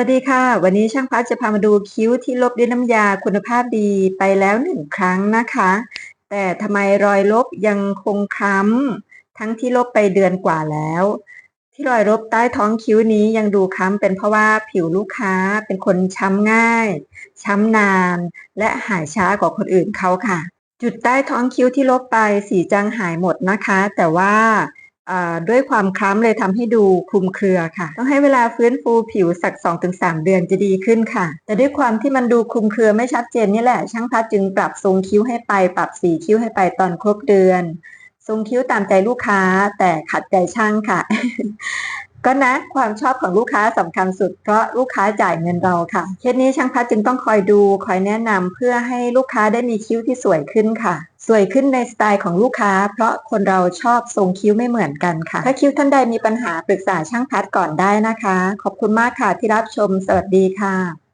วัสดีค่ะ วันนี้ช่างพัดจะพามาดูคิ้วที่ลบด้วยน้ำยาคุณภาพดีไปแล้วหนึ่งครั้งนะคะ แต่ทำไมรอยลบยังคงค้ำทั้งที่ลบไปเดือนกว่าแล้ว ที่รอยลบใต้ท้องคิ้วนี้ยังดูค้ำเป็นเพราะว่าผิวลูกค้าเป็นคนช้ำง่าย ช้ำนาน และหายช้ากว่าคนอื่นเขาค่ะ จุดใต้ท้องคิ้วที่ลบไปสีจางหายหมดนะคะ แต่ว่า ด้วยความคล้ำเลยทำให้ดูคลุมเครือค่ะ ต้องให้เวลาฟื้นฟูผิวสัก 2-3 เดือนจะดีขึ้นค่ะ แต่ด้วยความที่มันดูคลุมเครือไม่ชัดเจนนี่แหละ ช่างพัดจึงปรับทรงคิ้วให้ไป ปรับสีคิ้วให้ไปตอนครบเดือน ทรงคิ้วตามใจลูกค้าแต่ขัดใจช่างค่ะ ก็นะความชอบของลูกค้าสำคัญสุด เพราะลูกค้าจ่ายเงินเราค่ะ เคสนี้ช่างพัดจึงต้องคอยดูคอยแนะนำเพื่อให้ลูกค้าได้มีคิ้วที่สวยขึ้นค่ะ สวยขึ้นในสไตล์ของลูกค้า เพราะคนเราชอบทรงคิ้วไม่เหมือนกันค่ะ ถ้าคิ้วท่านใดมีปัญหาปรึกษาช่างพัดก่อนได้นะคะ ขอบคุณมากค่ะที่รับชม สวัสดีค่ะ